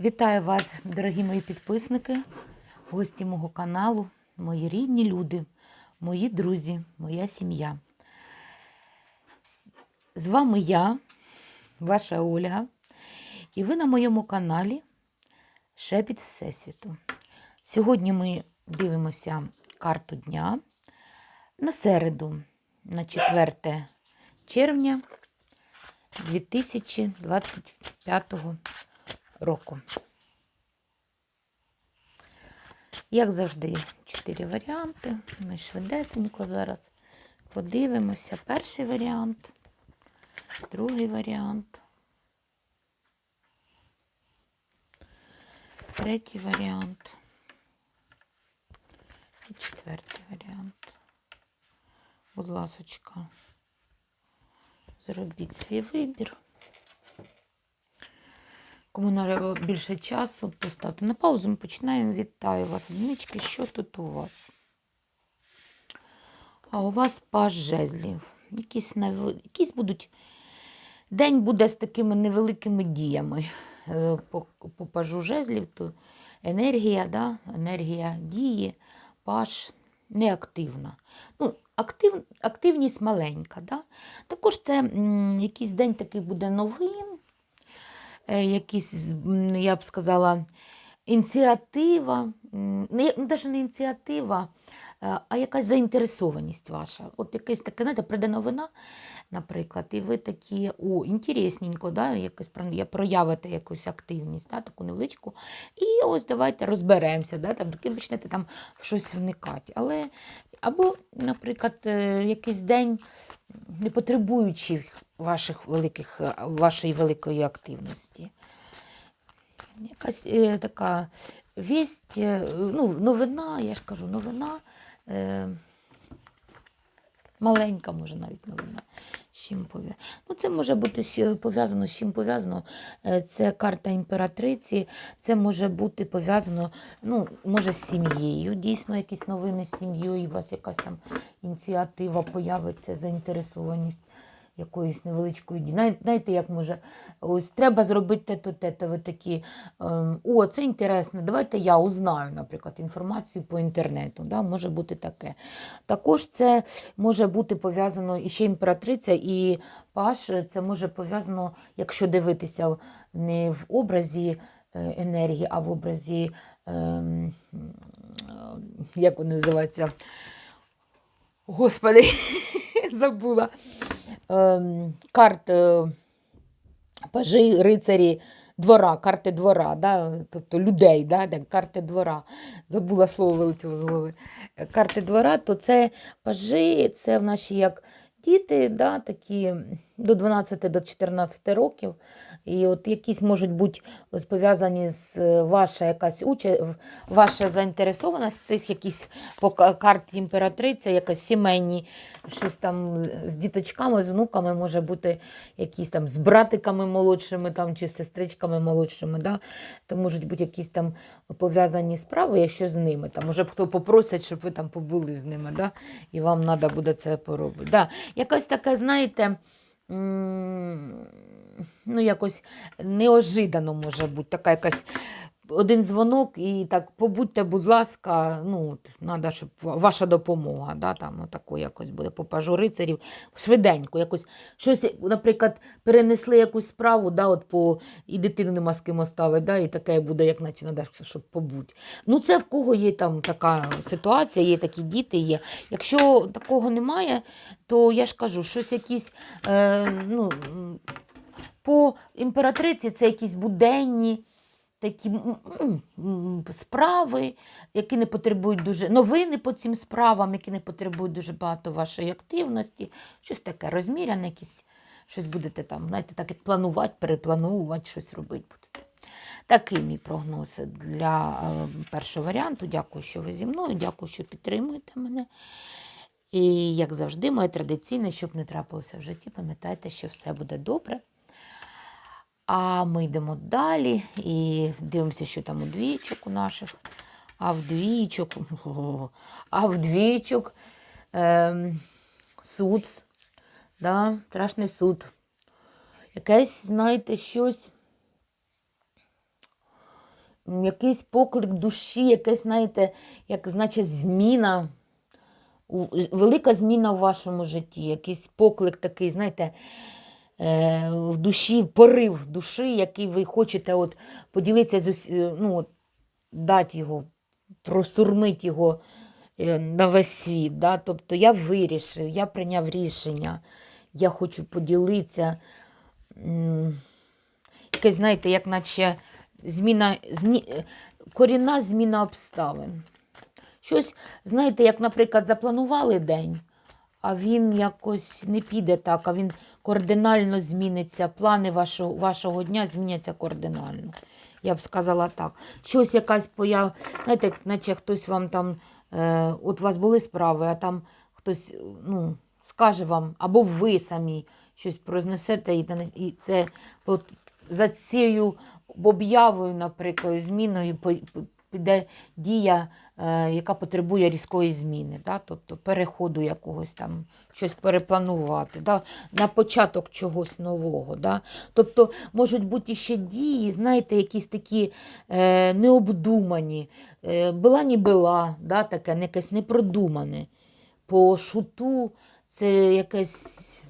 Вітаю вас, дорогі мої підписники, гості мого каналу, мої рідні люди, мої друзі, моя сім'я. З вами я, ваша Ольга, і ви на моєму каналі Шепіт Всесвіту. Сьогодні ми дивимося карту дня на середу, на 4 червня 2025 року. Як завжди, чотири варіанти. Ми швидесенько зараз подивимося. Перший варіант, другий варіант, третій варіант і четвертий варіант. Будь ласочка, зробіть свій вибір. Кому треба більше часу, поставте на паузу. Ми починаємо. Вітаю вас, одинички. Що тут у вас? А у вас паж жезлів. Якісь, нав... Якісь будуть. День буде з такими невеликими діями. Е, По, по пажу жезлів, то енергія, да? енергія дії, паж неактивна. Ну, актив... Активність маленька. Да? Також це м, якийсь день такий буде новин якісь, я б сказала, ініціатива, не навіть не ініціатива, е, а якась заінтересованість ваша. От якась така, знаєте, прийде новина, наприклад, і ви такі, о, інтересненько, да, якось про- проявите якусь активність, да, таку невеличку. І ось давайте розберемося, да, там, таки почнете там щось вникати. Але, або, наприклад, е, якийсь день не потребуючи ваших великих, е, вашої великої активності. Якась е, така вість, ну, новина, я ж кажу, новина, маленька, може, навіть новина. Чим пов'язано? Ну, це може бути пов'язано з чим пов'язано. Е, Це карта імператриці, це може бути пов'язано, ну, може, з сім'єю. Дійсно, якісь новини з сім'єю, і у вас якась там ініціатива появиться, заінтересованість якоїсь невеличкої дії. Знаєте, як може, ось треба зробити те-то, те-то, ви такі, ем, о, це інтересно, давайте я узнаю, наприклад, інформацію по інтернету. Да? Може бути таке. Також це може бути пов'язано і ще імператриця, і паш, це може пов'язано, якщо дивитися не в образі е, енергії, а в образі, ем, як він називається? Господи, забула. Ем, карт е, пажі, рицарі, двора, карти двора, да? тобто людей, да? карти двора. Забула слово вилетіло з голови. Е, Карти двора, то це пажі, це в наші як діти, да? такі до 12 до 14 років. І от якісь можуть бути пов'язані з е, ваша якась участь, ваша заінтересованість цих якісь по ка- карті імператриця, якась сімейні, щось там з діточками, з внуками, може бути якісь там з братиками молодшими там, чи з сестричками молодшими. Да? То можуть бути якісь там пов'язані справи, якщо з ними. Там, може хто попросить, щоб ви там побули з ними, да? і вам треба буде це поробити. Да. Якось таке, знаєте, ну, якось неожидано може бути, така якась один дзвонок і так, побудьте, будь ласка, ну, треба, щоб ваша допомога, да, там, отако якось буде по пажу рицарів, швиденько, якось щось, наприклад, перенесли якусь справу, да, от по, і дитину нема з ким оставити, да, і таке буде, як наче треба, щоб побути. Ну, це в кого є там така ситуація, є такі діти, є. Якщо такого немає, то я ж кажу, щось якісь, е, ну, по імператриці це якісь буденні такі справи, які не потребують дуже новини по цим справам, які не потребують дуже багато вашої активності. Щось таке розміряне, якісь, щось будете там, знаєте, так як планувати, переплановувати, щось робити будете. Такий мій прогноз для е, першого варіанту. Дякую, що ви зі мною, дякую, що підтримуєте мене. І, як завжди, моє традиційне, щоб не трапилося в житті, пам'ятайте, що все буде добре. А ми йдемо далі і дивимося, що там у двічок у наших. А в двічок, о, а в двічок ем, суд, да, страшний суд. Якесь, знаєте, щось якийсь поклик душі, якась, знаєте, як значить, зміна. Велика зміна в вашому житті, якийсь поклик такий, знаєте, е, в душі, порив душі, який ви хочете от, поділитися з усі, е, ну, от, дати його, просурмити його е, на весь світ. Да? Тобто я вирішив, я прийняв рішення, я хочу поділитися. Якесь, знаєте, як наче зміна, зні, е, корінна зміна обставин. Щось, знаєте, як, наприклад, запланували день, а він якось не піде так, а він кардинально зміниться. Плани вашого, вашого дня зміняться кардинально. Я б сказала так. Щось якась появ, знаєте, наче хтось вам там, е, от у вас були справи, а там хтось ну, скаже вам, або ви самі щось произнесете, і, і це от, за цією об'явою, наприклад, зміною піде дія, яка потребує різкої зміни, да? тобто переходу якогось там, щось перепланувати, да? на початок чогось нового. Да? Тобто можуть бути ще дії, знаєте, якісь такі е, необдумані, е, була ні була, да? таке якесь непродумане. По шуту це якесь.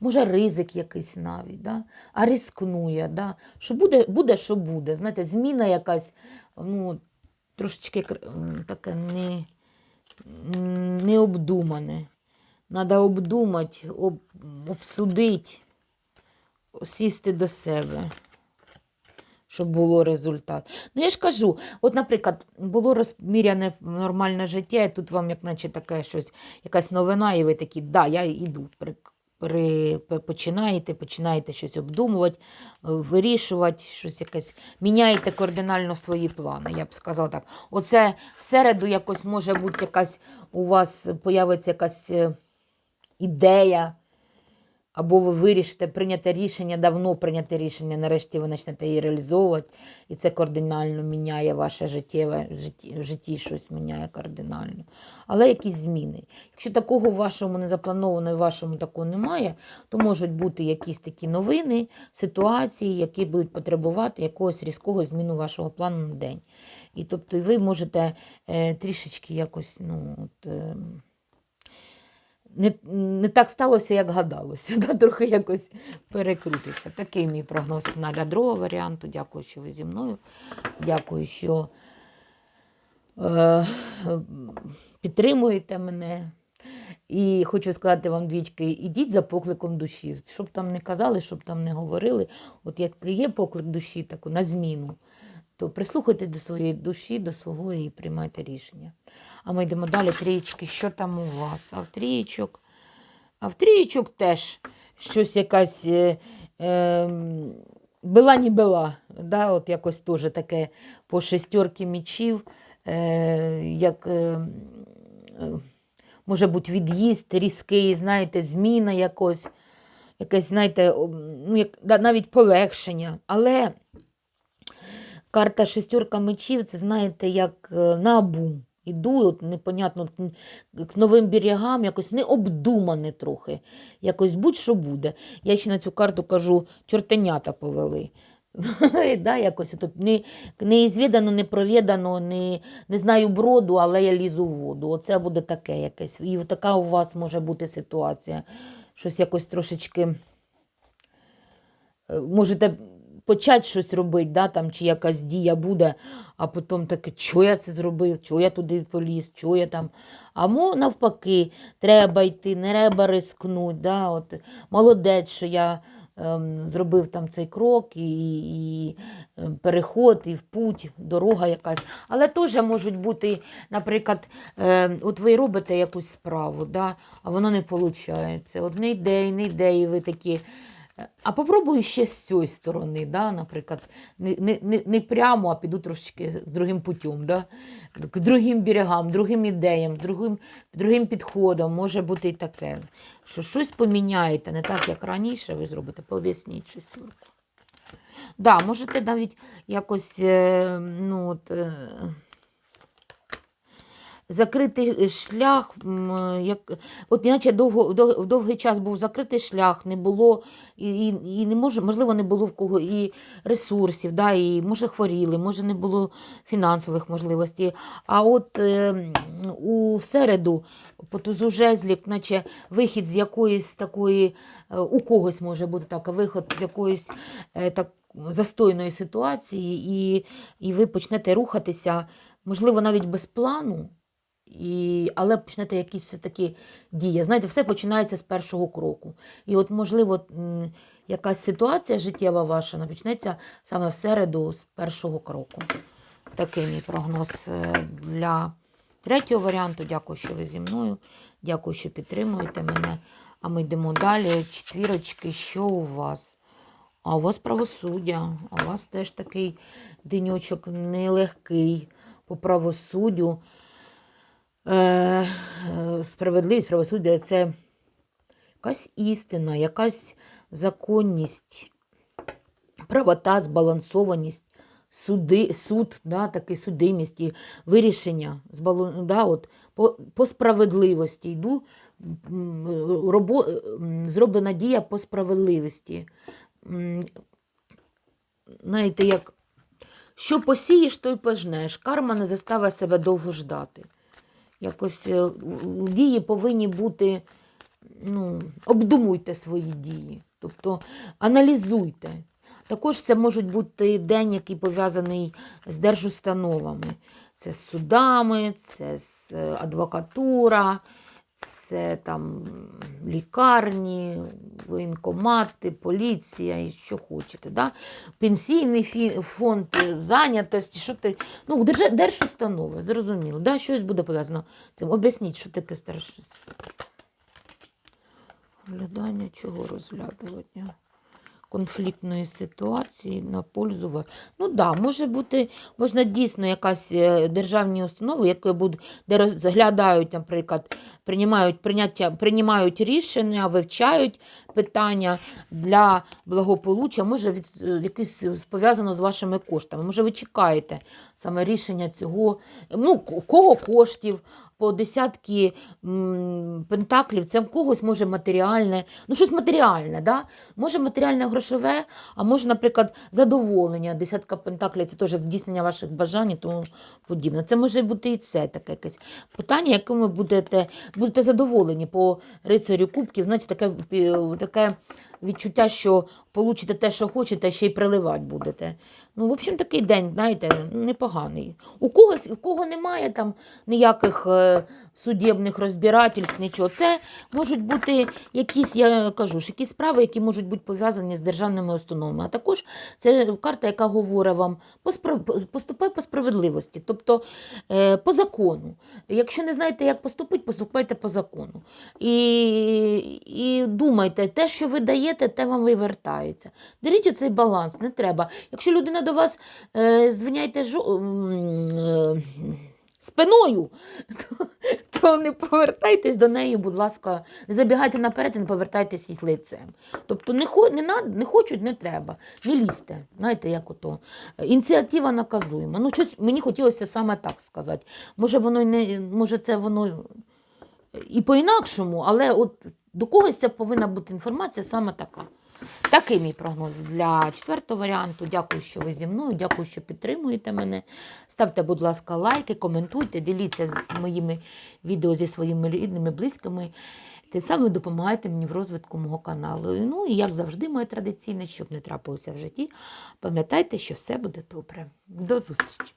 Може, ризик якийсь навіть, да? а рискнує, да? що буде, буде, що буде. Знаєте, зміна якась, ну, трошечки таке не, м, необдумане. Треба обдумати, об, обсудити, сісти до себе, щоб було результат. Ну, я ж кажу, от, наприклад, було розміряне нормальне життя, і тут вам, як наче таке щось, якась новина, і ви такі, да, я йду. Починаєте, починаєте щось обдумувати, е, вирішувати, щось якесь, міняєте кардинально свої плани, я б сказала так. Оце в середу якось може бути якась, у вас появиться якась е, ідея, або ви вирішите прийняти рішення, давно прийняте рішення, нарешті ви почнете її реалізовувати, і це кардинально міняє ваше життєве в житті щось міняє кардинально. Але якісь зміни. Якщо такого в вашому не заплановано і вашому такого немає, то можуть бути якісь такі новини, ситуації, які будуть потребувати якогось різкого зміну вашого плану на день. І тобто ви можете е, трішечки якось, ну, от, е, не, не так сталося, як гадалося. Да? Трохи якось перекрутиться. Такий мій прогноз для другого варіанту. Дякую, що ви зі мною. Дякую, що е, підтримуєте мене. І хочу сказати вам двічки, ідіть за покликом душі. Щоб там не казали, щоб там не говорили. От як є поклик душі таку на зміну, то прислухайтесь до своєї душі, до свого і приймайте рішення. А ми йдемо далі. Трієчки, що там у вас? А в трієчок, а в трієчок теж щось якась е, е, била не била. Да? От якось теж таке по шестерки мічів, е, як е, може бути від'їзд різкий, знаєте, зміна якось, якесь, знаєте, ну, як, навіть полегшення. Але карта шестерка мечів, це знаєте, як е, на обум. Іду, от непонятно, к- новим берегам, якось необдумане трохи. Якось будь-що буде. Я ще на цю карту кажу, чортенята повели. да, якось не, неізвідано, не провідано, не, не знаю броду, але я лізу в воду. Оце буде таке якесь. І така у вас може бути ситуація. Щось якось трошечки е, можете почати щось робити, да, там, чи якась дія буде, а потім таке, що я це зробив, що я туди поліз, що я там. А мо навпаки, треба йти, не треба рискнути. Да, от, молодець, що я ем, зробив там цей крок і, і ем, переход, і в путь, дорога якась. Але теж можуть бути, наприклад, ем, от ви робите якусь справу, да, а воно не виходить. От не йде, не йде, і ви такі. А попробую ще з цієї сторони, да, наприклад, не, не, не, прямо, а піду трошечки з другим путем, да, к другим берегам, другим ідеям, другим, другим підходом. Може бути і таке, що щось поміняєте, не так, як раніше ви зробите, поясніть шестерку. Да, можете навіть якось, е, ну, от, е, закритий шлях, як, от іначе довго, дов- довгий час був закритий шлях, не було, і, і, не може, можливо, не було в кого і ресурсів, да, і може хворіли, може не було фінансових можливостей. А от е, у середу по тузу жезлів, наче вихід з якоїсь такої, е, у когось може бути так, виход з якоїсь е, так, застойної ситуації, і, і ви почнете рухатися, можливо, навіть без плану, і, але почнете якісь все-таки дії. Знаєте, все починається з першого кроку. І от, можливо, якась ситуація життєва ваша почнеться саме в середу з першого кроку. Такий мій прогноз е, для третього варіанту. Дякую, що ви зі мною. Дякую, що підтримуєте мене. А ми йдемо далі. Четвірочки, що у вас? А у вас правосуддя, а у вас теж такий денечок нелегкий по правосуддю. Е, справедливість, правосуддя це якась істина, якась законність, правота, збалансованість, суди, суд, да, такий судимість і вирішення да, от, по, по справедливості йду. Робо, зроблена дія по справедливості. Знаєте, як що посієш, то й пожнеш. Карма не заставить себе довго ждати. Якось е, дії повинні бути, ну, обдумуйте свої дії, тобто аналізуйте. Також це може бути день, який пов'язаний з держустановами. Це з судами, це з е, адвокатура, це там лікарні, воєнкомати, поліція і що хочете. Да? Пенсійний фонд, зайнятості, що ти. Ну, держ... держустанови, зрозуміло. Да? Щось буде пов'язано з цим. Об'ясніть, що таке старшинство. Оглядання чого розглядування? Конфліктної ситуації на пользу. Ну да, може бути, можна дійсно якась е, державні установи, які будуть, де розглядають, наприклад, приймають, прийняття, приймають рішення, вивчають питання для благополуччя, може від, е, якесь пов'язано з вашими коштами. Може, ви чекаєте саме рішення цього, ну, кого коштів, по десятки пентаклів, це в когось може матеріальне, ну щось матеріальне, да? може матеріальне грошове, а може, наприклад, задоволення. Десятка пентаклів це теж здійснення ваших бажань і тому подібне. Це може бути і це таке якесь питання, яким ви будете, будете задоволені по рицарю кубків, знаєте, таке, таке відчуття, що получите те, що хочете, ще й приливати будете. Ну, в общем, такий день, знаєте, непоганий. У когось, у кого немає там ніяких е, судебних розбирательств, нічого. Це можуть бути якісь, я кажу ж, якісь справи, які можуть бути пов'язані з державними установами. А також це карта, яка говорить вам по поступай по справедливості, тобто е, по закону. Якщо не знаєте, як поступити, поступайте по закону. І, і думайте, те, що ви даєте, те вам вивертається. Беріть оцей баланс, не треба. Якщо людина до вас е, звиняйте жо, е, спиною, то, то не повертайтесь до неї, будь ласка, не забігайте наперед і не повертайтесь їх лицем. Тобто не, не, на, не хочуть, не треба. Не лізьте. Знаєте, як ото. Ініціатива наказуєма. Ну, щось мені хотілося саме так сказати. Може, воно не, може, це воно і по-інакшому, але от до когось це повинна бути інформація саме така. Такий мій прогноз для четвертого варіанту. Дякую, що ви зі мною. Дякую, що підтримуєте мене. Ставте, будь ласка, лайки, коментуйте, діліться з моїми відео зі своїми рідними, близькими. Тим самим допомагайте мені в розвитку мого каналу. Ну і як завжди, моє традиційне, щоб не трапилося в житті, пам'ятайте, що все буде добре. До зустрічі!